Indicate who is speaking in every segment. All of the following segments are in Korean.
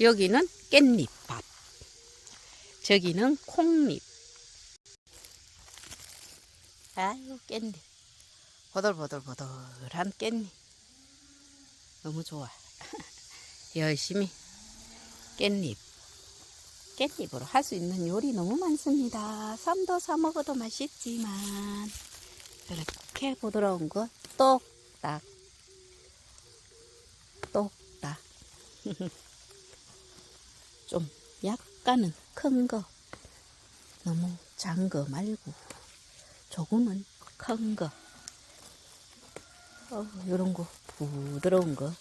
Speaker 1: 여기는 깻잎밥. 저기는 콩잎. 아유, 깻잎. 보들보들보들한 깻잎. 너무 좋아. 열심히 깻잎. 깻잎으로 할 수 있는 요리 너무 많습니다. 쌈도 사 먹어도 맛있지만, 이렇게 부드러운 거 똑딱. 똑딱. 좀 약간은 큰 거. 너무 작은 거 말고, 조금은 큰 거. 어, 요런 거, 부드러운 거.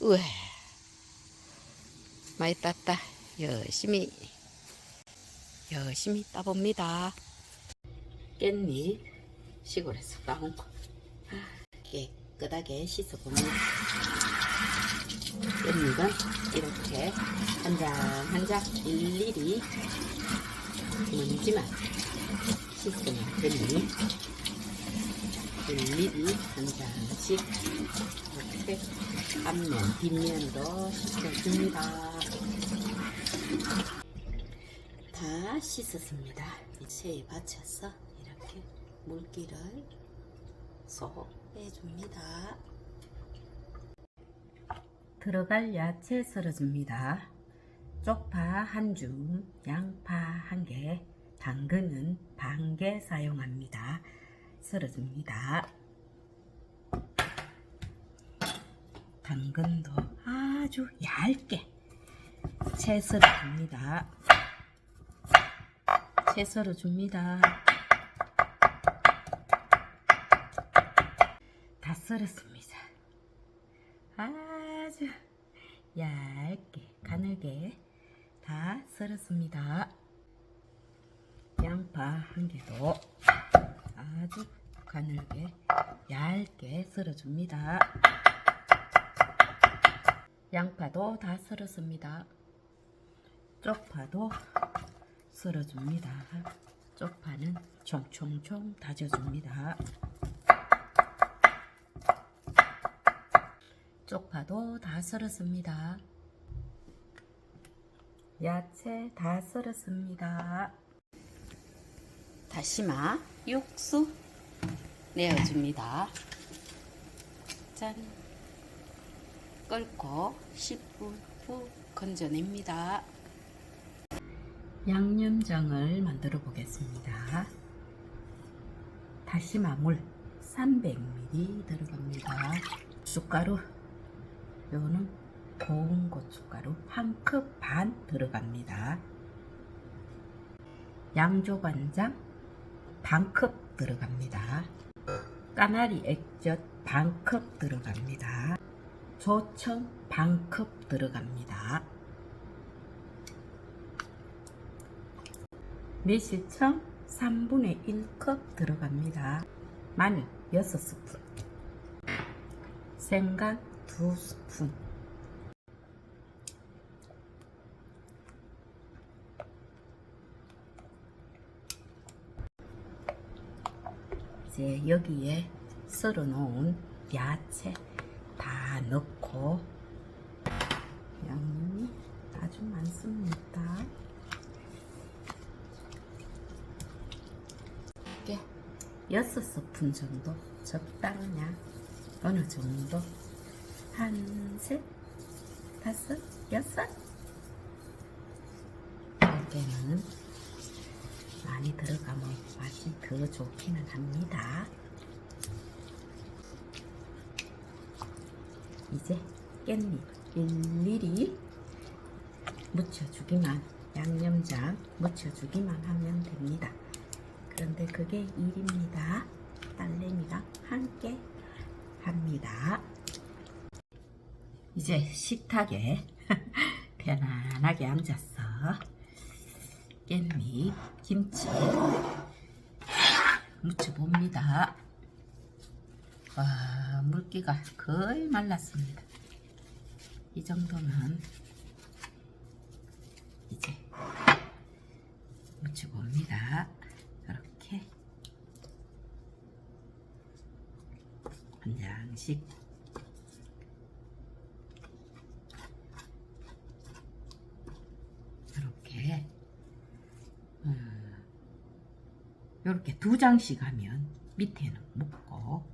Speaker 1: 우와. 많이 땄다. 열심히, 열심히 따봅니다. 깻잎 시골에서 따온 거. 깨끗하게 씻어봅니다. 깻잎은 이렇게 한 장 한 장 일일이 먼지만 씻으면 깻잎 일일이 한 장씩 이렇게 앞면 뒷면도 씻어줍니다. 다 씻었습니다. 이체에 받쳐서 이렇게 물기를 쏙 빼줍니다. 들어갈 야채 썰어줍니다. 쪽파 한 줌, 양파 한 개, 당근은 반 개 사용합니다. 썰어줍니다. 당근도 아주 얇게 채 썰어줍니다. 채 썰어줍니다. 썰었습니다. 아주 얇게 가늘게 다 썰었습니다. 양파 한 개도 아주 가늘게 얇게 썰어줍니다. 양파도 다 썰었습니다. 쪽파도 썰어줍니다. 쪽파는 총총총 다져줍니다. 쪽파도 다 썰었습니다. 야채 다 썰었습니다. 다시마 육수 내어줍니다. 짠. 끓고 10분 후 건져냅니다. 양념장을 만들어 보겠습니다. 다시마 물 300ml 들어갑니다. 숟가루 요거는 고운 고춧가루 한 컵 반 들어갑니다. 양조간장 반 컵 들어갑니다. 까나리 액젓 반 컵 들어갑니다. 조청 반 컵 들어갑니다. 매실청 3분의 1컵 들어갑니다. 마늘 6스푼 생강 2스푼 이제 여기에 썰어 놓은 야채 다 넣고 양념이 아주 많습니다. 이렇게 여섯 스푼 정도 적당량 어느 정도 한 셋, 다섯, 여섯 이렇게는 많이 들어가면 맛이 더 좋기는 합니다. 이제 깻잎 일일이 묻혀주기만 양념장 묻혀주기만 하면 됩니다. 그런데 그게 일입니다. 딸내미가 함께 합니다. 이제 식탁에 편안하게 앉아서 깻잎, 김치 무쳐봅니다. 와, 물기가 거의 말랐습니다. 이 정도면 이제 무쳐봅니다. 이렇게 한 장씩 이렇게 이렇게 두 장씩 하면 밑에는 묶고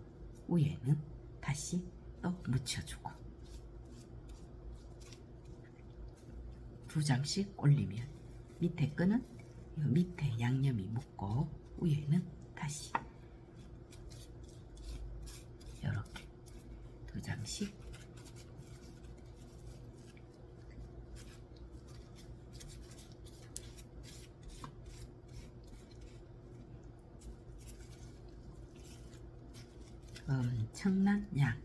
Speaker 1: 위에는 다시 또 묻혀주고 두 장씩 올리면 밑에 끈은 이 밑에 양념이 묻고 위에는 다시 이렇게 두 장씩 엄청난 양.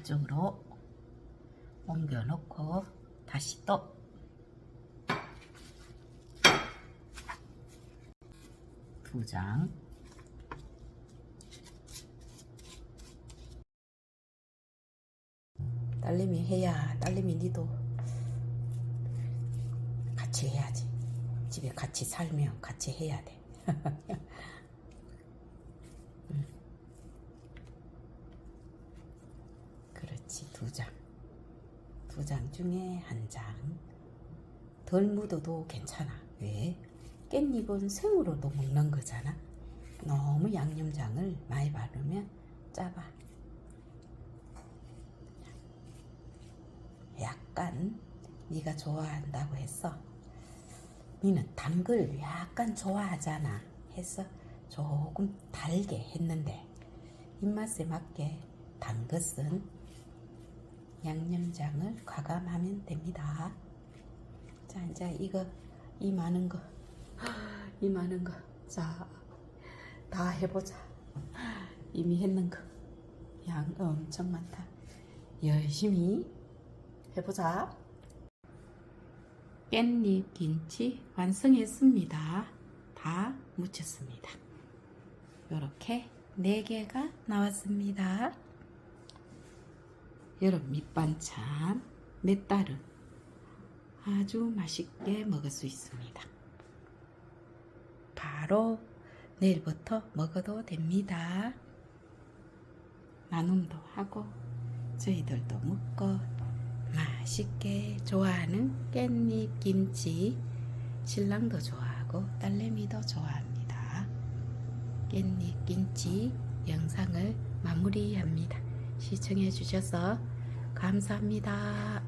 Speaker 1: 이쪽으로 옮겨 놓고 다시 또 두 장. 딸님이 해야 딸님이 니도 같이 해야지. 집에 같이 살면 같이 해야 돼. 음. 그렇지 두 장. 두 장 중에 한 장. 덜 묻어도 괜찮아. 왜? 깻잎은 생으로도 먹는 거잖아. 너무 양념장을 많이 바르면 짜봐. 약간 네가 좋아한다고 했어. 니는 단 걸 약간 좋아하잖아. 해서 조금 달게 했는데 입맛에 맞게 단 것은 양념장을 과감하면 됩니다. 자, 이제 이거 이 많은 거, 이 많은 거, 자, 다 해보자. 이미 했는 거, 양 엄청 많다. 열심히 해보자. 깻잎 김치 완성했습니다. 다 무쳤습니다. 이렇게 네 개가 나왔습니다. 여름 밑반찬 맷다른 아주 맛있게 먹을 수 있습니다. 바로 내일부터 먹어도 됩니다. 나눔도 하고 저희들도 먹고 맛있게 좋아하는 깻잎 김치 신랑도 좋아하고 딸내미도 좋아합니다. 깻잎 김치 영상을 마무리합니다. 시청해 주셔서 감사합니다.